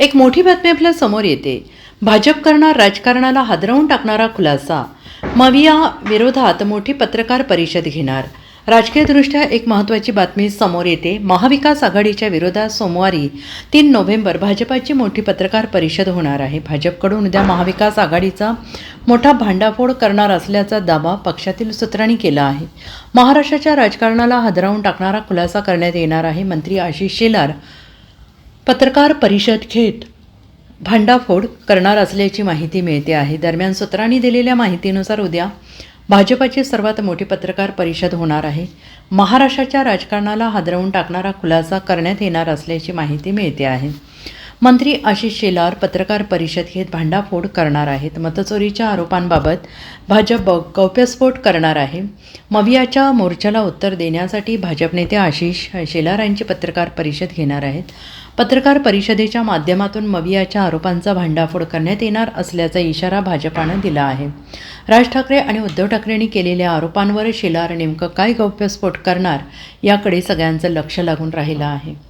एक मोठी बातमी आपल्यासमोर येते. भाजप करणार राजकारणाला हादरवून टाकणारा खुलासा. मविया विरोधात मोठी पत्रकार परिषद घेणार. राजकीयदृष्ट्या एक महत्त्वाची बातमी समोर येते. महाविकास आघाडीच्या विरोधात सोमवारी तीन नोव्हेंबर भाजपाची मोठी पत्रकार परिषद होणार आहे. भाजपकडून उद्या महाविकास आघाडीचा मोठा भांडाफोड करणार असल्याचा दावा पक्षातील सूत्रांनी केला आहे. महाराष्ट्राच्या राजकारणाला हादरावून टाकणारा खुलासा करण्यात येणार आहे मंत्री आशिष शेलार. पत्रकार परिषद घेत भांडाफोड करणार असल्याची माहिती मिळते आहे. दरम्यान सूत्रांनी दिलेल्या माहितीनुसार उद्या भाजपाची सर्वात मोठी पत्रकार परिषद होणार आहे. महाराष्ट्राच्या राजकारणाला हादरवून टाकणारा खुलासा करण्यात येणार असल्याची माहिती मिळते आहे. मंत्री आशिष शेलार पत्रकार परिषद घेत भांडाफोड करणार आहेत. मतचोरीच्या आरोपांबाबत भाजप ब- गौप्यस्फोट करणार आहे. मवियाच्या मोर्चाला उत्तर देण्यासाठी भाजप नेते आशिष शेलार यांची पत्रकार परिषद घेणार आहेत. पत्रकार परिषदेच्या माध्यमातून मवियाच्या आरोपांचा भांडाफोड करण्यात येणार असल्याचा इशारा भाजपानं दिला आहे. राज ठाकरे आणि उद्धव ठाकरेंनी केलेल्या आरोपांवर शेलार नेमकं काय गौप्यस्फोट करणार याकडे सगळ्यांचं लक्ष लागून राहिलं आहे.